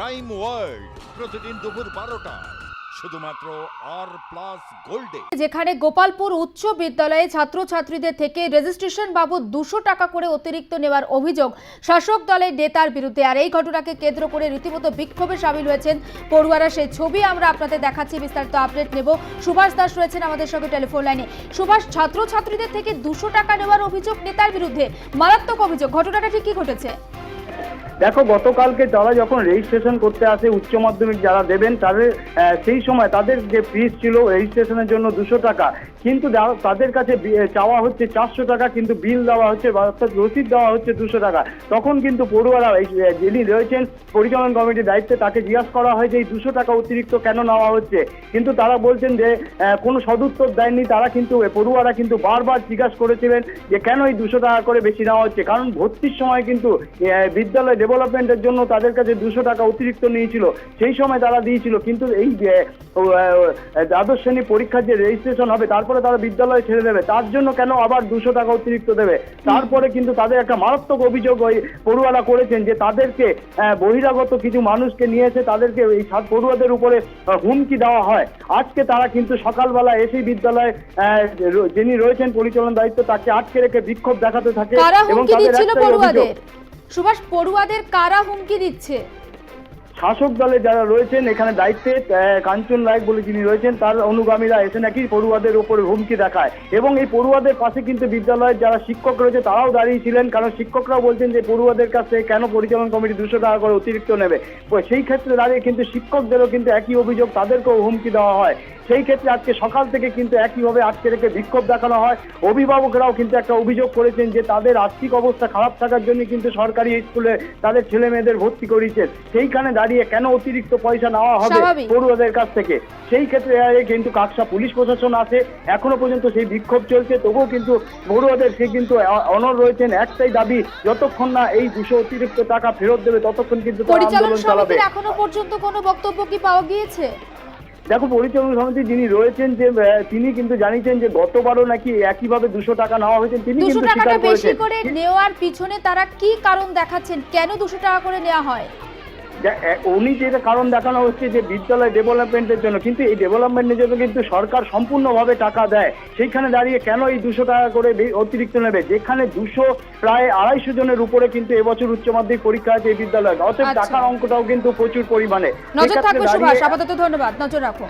Crime world, প্রতিদিন দুপুর বারোটা। শুধুমাত্র আর প্লাস গোল্ডে যেখানে গোপালপুর উচ্চ বিদ্যালয়ে ছাত্রছাত্রীদের থেকে রেজিস্ট্রেশন বাবদ দুশো টাকা করে অতিরিক্ত নেওয়ার অভিযোগ শাসক দলের নেতার বিরুদ্ধে। আর এই ঘটনাকে কেন্দ্র করে রীতিমতো বিক্ষোভে সামিল হয়েছেন পড়ুয়ারা। সেই ছবি আমরা আপনাদের দেখাচ্ছি, বিস্তারিত আপডেট নেব। সুভাষ দাস রয়েছেন আমাদের সঙ্গে টেলিফোন লাইনে সুভাষ, ছাত্রছাত্রীদের থেকে দুশো টাকা নেওয়ার অভিযোগ নেতার বিরুদ্ধে। মারাত্মক অভিযোগ। ঘটনাটা ঠিক কি ঘটেছে? দেখো, গতকালকে যারা যখন রেজিস্ট্রেশন করতে আসে, উচ্চ মাধ্যমিক যারা দেবেন, তাদের সেই সময় তাদের যে ফিস ছিল রেজিস্ট্রেশনের জন্য দুশো টাকা। কিন্তু তাদের কাছে চাওয়া হচ্ছে চারশো টাকা, কিন্তু বিল দেওয়া হচ্ছে অর্থাৎ রসিদ দেওয়া হচ্ছে দুশো টাকা। তখন কিন্তু পড়ুয়ারা যিনি রয়েছেন, পরিচালন কমিটির দায়িত্বে তাকে জিজ্ঞাসা করা হয় যে এই দুশো টাকা অতিরিক্ত কেন নেওয়া হচ্ছে? কিন্তু তারা বলছেন যে কোনো সদুত্তর দেয়নি তারা কিন্তু পড়ুয়ারা কিন্তু বারবার জিজ্ঞাসা করেছিলেন যে কেন এই দুশো টাকা করে বেশি নেওয়া হচ্ছে? কারণ ভর্তির সময় কিন্তু বিদ্যালয় ডেভেলপমেন্টের জন্য তাদের কাছে দুশো টাকা অতিরিক্ত নিয়েছিল। সেই সময় তারা দিয়েছিল কিন্তু এই দ্বাদশ শ্রেণি পরীক্ষার যে রেজিস্ট্রেশন হবে তারপরে তারা বিদ্যালয়ে ছেড়ে দেবে। তার জন্য কেন আবার দুশো টাকা অতিরিক্ত দেবে? তারপরে কিন্তু তাদের একটা মারাত্মক অভিযোগ ওই পড়ুয়ারা করেছেন যে তাদেরকে বহিরাগত কিছু মানুষকে নিয়ে এসে তাদেরকে এই পড়ুয়াদের উপরে হুমকি দেওয়া হয়। আজকে তারা কিন্তু সকালবেলা এসেই বিদ্যালয়ে যিনি রয়েছেন পরিচালন দায়িত্ব তাকে আটকে রেখে বিক্ষোভ দেখাতে থাকে এবং তাদের একটাই অভিযোগ, সুভাষ পড়ুয়াদের কারা হুমকি দিচ্ছে? শাসক দলে যারা রয়েছেন, এখানে দায়িত্বে কাঞ্চন রায় বলে যিনি রয়েছেন, তার অনুগামীরা এসে নাকি পড়ুয়াদের উপরে হুমকি দেখায়। এবং এই পড়ুয়াদের পাশে কিন্তু বিদ্যালয়ের যারা শিক্ষক রয়েছে, তারাও দাঁড়িয়েছিলেন কারণ শিক্ষকরাও বলছেন যে পড়ুয়াদের কাছে কেন পরিচালন কমিটি দুশো টাকা করে অতিরিক্ত নেবে। সেই ক্ষেত্রে দাঁড়িয়ে কিন্তু শিক্ষকদেরও কিন্তু একই অভিযোগ, তাদেরকেও হুমকি দেওয়া হয়। সেই ক্ষেত্রে আজকে সকাল থেকে কিন্তু একইভাবে আজকে রেখে বিক্ষোভ দেখানো হয়। অভিভাবকরাও কিন্তু একটা অভিযোগ করেছেন যে তাদের আর্থিক অবস্থা খারাপ থাকার জন্য কিন্তু সরকারি স্কুলে তাদের ছেলে মেয়েদের ভর্তি করিয়েছেন। সেইখানে দাঁড়িয়ে কেন অতিরিক্ত পয়সা নেওয়া হবে পড়ুয়াদের কাছ থেকে? সেই ক্ষেত্রে কিন্তু কাকসা পুলিশ প্রশাসন আছে এখনও পর্যন্ত সেই বিক্ষোভ চলছে তবুও কিন্তু পড়ুয়াদের সে কিন্তু অনড় রয়েছেন। একটাই দাবি যতক্ষণ না এই দুশো অতিরিক্ত টাকা ফেরত দেবে ততক্ষণ কিন্তু আন্দোলন চালাবে। এখনও পর্যন্ত কোনো বক্তব্য কি পাওয়া গিয়েছে? দেখো পরিচালন সমিতি যিনি রয়েছেন যে তিনি কিন্তু জানিয়েছেন যে গতবারও নাকি একইভাবে দুশো টাকা নেওয়া হয়েছে তিনি কিন্তু স্বীকার বেশি করেছেন করে নেওয়ার পিছনে তারা কি কারণ দেখাচ্ছেন? কেন দুশো টাকা করে নেওয়া হয়? উনি যেটা কারণ দেখানো হচ্ছে যে বিদ্যালয় ডেভেলপমেন্টের জন্য কিন্তু এই ডেভেলপমেন্টের জন্য কিন্তু সরকার সম্পূর্ণভাবে টাকা দেয়। সেইখানে দাঁড়িয়ে কেন এই দুশো টাকা করে অতিরিক্ত নেবে? যেখানে দুশো প্রায় আড়াইশো জনের উপরে কিন্তু এবছর উচ্চ মাধ্যমিক পরীক্ষা আছে এই বিদ্যালয়। অতএব আচ্ছা। টাকার অঙ্কটাও কিন্তু প্রচুর পরিমাণে। ধন্যবাদ। নজর রাখো।